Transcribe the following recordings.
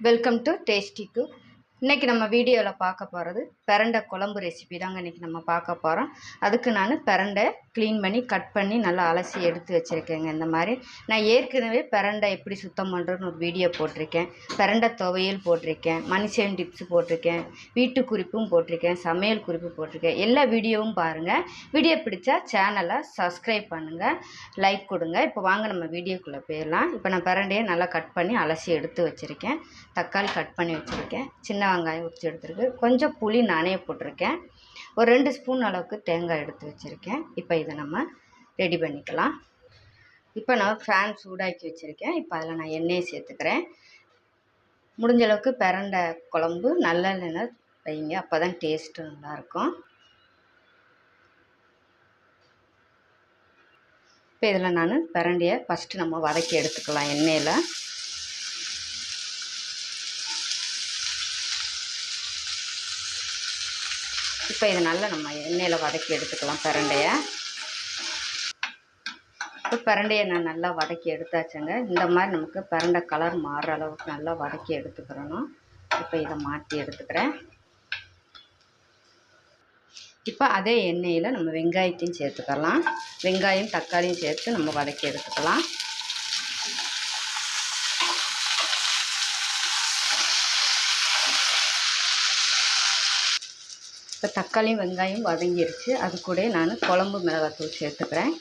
Welcome to tasty cook இன்றைக்கி நம்ம வீடியோவில் பார்க்க போகிறது பெரண்டை குழம்பு ரெசிபி தாங்க இன்றைக்கி நம்ம பார்க்க போகிறோம் அதுக்கு நான் பிரண்டை க்ளீன் பண்ணி கட் பண்ணி நல்லா அலசி எடுத்து வச்சுருக்கேங்க. இந்த மாதிரி நான் ஏற்கனவே பெரண்டை எப்படி சுத்தம் பண்ணுறதுன்னு ஒரு வீடியோ போட்டிருக்கேன். பெரண்டை துவையல் போட்டிருக்கேன் மனுஷன் டிப்ஸ் போட்டிருக்கேன் வீட்டு குறிப்பும் போட்டிருக்கேன் சமையல் குறிப்பு போட்டிருக்கேன். எல்லா வீடியோவும் பாருங்கள் வீடியோ பிடிச்சா சேனலை சப்ஸ்கிரைப் பண்ணுங்கள் லைக் கொடுங்க. இப்போ வாங்க நம்ம வீடியோக்குள்ளே போயிடலாம். இப்போ நான் பிரண்டையை நல்லா கட் பண்ணி அலசி எடுத்து வச்சுருக்கேன். தக்காளி கட் பண்ணி வச்சுருக்கேன். சின்ன வெங்காயம் உரித்து எடுத்துருக்கு. கொஞ்சம் புளி நானே போட்டிருக்கேன். ஒரு ரெண்டு ஸ்பூன் அளவுக்கு தேங்காய் எடுத்து வச்சுருக்கேன். இப்போ இதை நம்ம ரெடி பண்ணிக்கலாம். இப்போ நான் ஃபேன் சூடாக்கி வச்சுருக்கேன். இப்போ அதில் நான் எண்ணெயை சேர்த்துக்கிறேன். முடிஞ்ச அளவுக்கு பிரண்டை குழம்பு நல்லெண்ணெய் வைங்க. அப்போ தான் டேஸ்ட்டு நல்லாயிருக்கும். இப்போ இதில் நான் பிரண்டையை ஃபஸ்ட்டு நம்ம வதக்கி எடுத்துக்கலாம் எண்ணெயில். இப்போ இதை நல்லா நம்ம எண்ணெயில் வதக்கி எடுத்துக்கலாம் பிரண்டையை. இப்போ பிரண்டையை நான் நல்லா வதக்கி எடுத்தாச்சுங்க. இந்த மாதிரி நமக்கு பிரண்டை கலர் மாறுற அளவுக்கு நல்லா வதக்கி எடுத்துக்கிறணும். இப்போ இதை மாற்றி எடுத்துக்கிறேன். இப்போ அதே எண்ணெயில் நம்ம வெங்காயத்தையும் சேர்த்துக்கலாம். வெங்காயம் தக்காளியும் சேர்த்து நம்ம வதக்கி எடுத்துக்கலாம். இப்போ தக்காளியும் வெங்காயம் வதங்கிருச்சு. அது கூட நான் குழம்பு மிளகாத்தூள் சேர்த்துக்கிறேன்.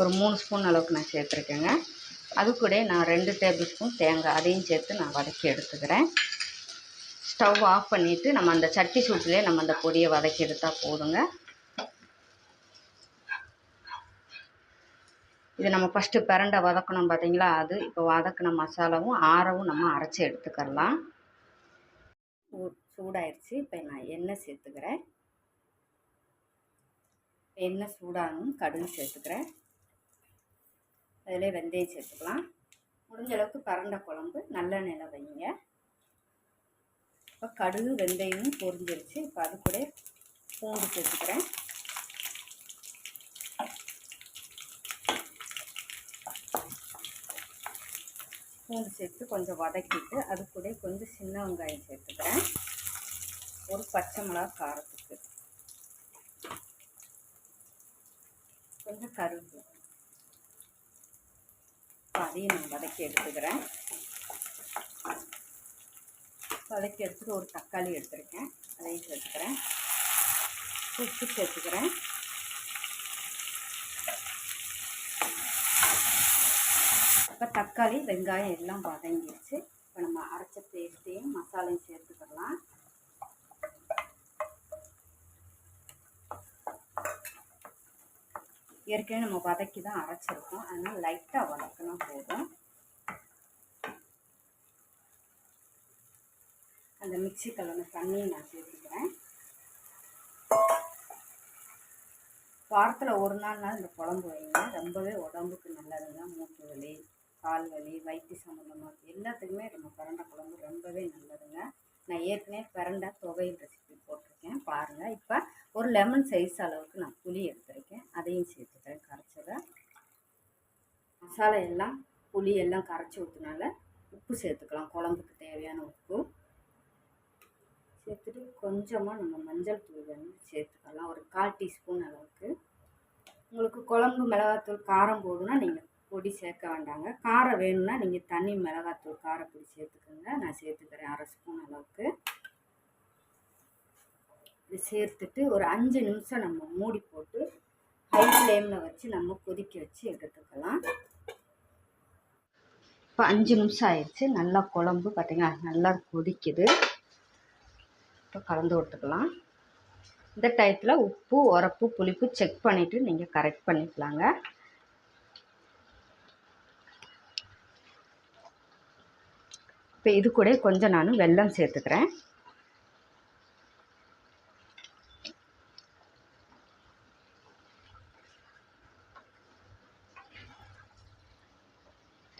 ஒரு மூணு ஸ்பூன் அளவுக்கு நான் சேர்த்துருக்கேங்க. அது கூட நான் ரெண்டு டேபிள் ஸ்பூன் தேங்காய் அதையும் சேர்த்து நான் வதக்கி எடுத்துக்கிறேன். ஸ்டவ் ஆஃப் பண்ணிவிட்டு நம்ம அந்த சட்டி சூட்டிலே நம்ம அந்த பொடியை வதக்கி எடுத்தால் போதுங்க. இது நம்ம ஃபஸ்ட்டு பிரண்டை வதக்கணும் பார்த்தீங்களா? அது இப்போ வதக்கின மசாலாவும் ஆறவும் நம்ம அரைச்சி எடுத்துக்கலாம் சூடாயிருச்சு. இப்போ நான் எண்ணெய் சேர்த்துக்கிறேன். எண்ணெய் சூடானும் கடுகு சேர்த்துக்கிறேன். அதில் வெந்தயம் சேர்த்துக்கலாம். முடிஞ்ச அளவுக்கு குழம்பு குழம்பு நல்லெண்ணெயில் வைங்க. இப்போ கடுகு வெந்தயமும் பொரிஞ்சிருச்சு. இப்போ அது கூட பூண்டு சேர்த்துக்கிறேன். பூண்டு சேர்த்து கொஞ்சம் வதக்கிட்டு அது கூட கொஞ்சம் சின்ன வெங்காயம் சேர்த்துக்கிறேன். ஒரு பச்சை மிளகா காரத்துக்கு. கொஞ்சம் கருவேப்பிலை. அதையும் நான் வதக்கி எடுத்துக்கிறேன். வதக்கி எடுத்துட்டு ஒரு தக்காளி எடுத்துருக்கேன். அதையும் சேர்த்துக்கிறேன். உப்பு சேர்த்துக்கிறேன். இப்போ தக்காளி வெங்காயம் எல்லாம் வதங்கிடுச்சு இப்போ நம்ம அரைச்ச பேஸ்ட்டையும் மசாலையும் சேர்த்து ஏற்கனவே நம்ம வதக்கி தான் அரைச்சிருக்கோம். அதனால் லைட்டாக வதக்கினா போதும். அந்த மிக்சி கலந்த தண்ணியை நான் சேர்த்துக்கிறேன். வாரத்தில் ஒரு நாள்னாலும் இந்த குழம்பு வைங்க. ரொம்பவே உடம்புக்கு நல்லதுங்க மூட்டு வலி கால் வலி வயிற்று சம்மந்தமாக எல்லாத்துக்குமே நம்ம பிரண்டை குழம்பு ரொம்பவே நல்லதுங்க. நான் ஏற்கனவே பிரண்டை துவையல் ரெசிபி போட்டிருக்கேன். பாருங்கள் இப்போ ஒரு லெமன் சைஸ் அளவுக்கு நான் புளி எடுத்திருக்கேன். அதையும் சேர்த்து மசாலா எல்லாம் புளி எல்லாம் கரைச்சி ஊற்றுனால உப்பு சேர்த்துக்கலாம். குழம்புக்கு தேவையான உப்பு. சேர்த்துட்டு கொஞ்சமாக நம்ம மஞ்சள் தூள் வந்து சேர்த்துக்கலாம். ஒரு கால் டீஸ்பூன் அளவுக்கு. உங்களுக்கு குழம்பு மிளகாத்தூள் காரம் போதுன்னா நீங்கள் பொடி சேர்க்க வேண்டாங்க. காரம் வேணும்னா நீங்கள் தண்ணி மிளகாத்தூள் காரப்பொடி சேர்த்துக்கோங்க. நான் சேர்த்துக்கிறேன் அரை ஸ்பூன் அளவுக்கு. இது சேர்த்துட்டு ஒரு அஞ்சு நிமிஷம் நம்ம மூடி போட்டு ஹை ஃப்ளேமில் வச்சு நம்ம கொதிக்க வச்சு எடுத்துக்கலாம். இப்போ அஞ்சு நிமிஷம் ஆயிடுச்சு. நல்லா குழம்பு பார்த்தீங்கன்னா நல்லா கொதிக்குது. இப்போ கலந்து விட்டுக்கலாம் இந்த டயத்தில் உப்பு உரப்பு புளிப்பு செக் பண்ணிவிட்டு நீங்கள் கரெக்ட் பண்ணிக்கலாங்க. இப்போ இது கூட கொஞ்சம் நான் வெல்லம் சேர்த்துக்கிறேன்.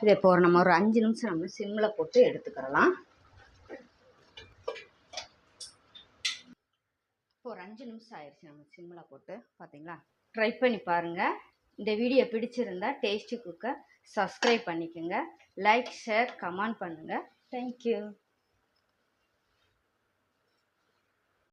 இதை இப்போ நம்ம ஒரு அஞ்சு நிமிஷம் நம்ம சிம்மில் போட்டு எடுத்துக்கிறலாம். இப்போ ஒரு அஞ்சு நிமிஷம் ஆயிடுச்சு நம்ம சிம்மில் போட்டு பார்த்தீங்களா ட்ரை பண்ணி பாருங்கள் இந்த வீடியோ பிடிச்சிருந்தா டேஸ்டி குக்கை சப்ஸ்கிரைப் பண்ணிக்கோங்க. லைக் ஷேர் கமெண்ட் பண்ணுங்கள் தேங்க்யூ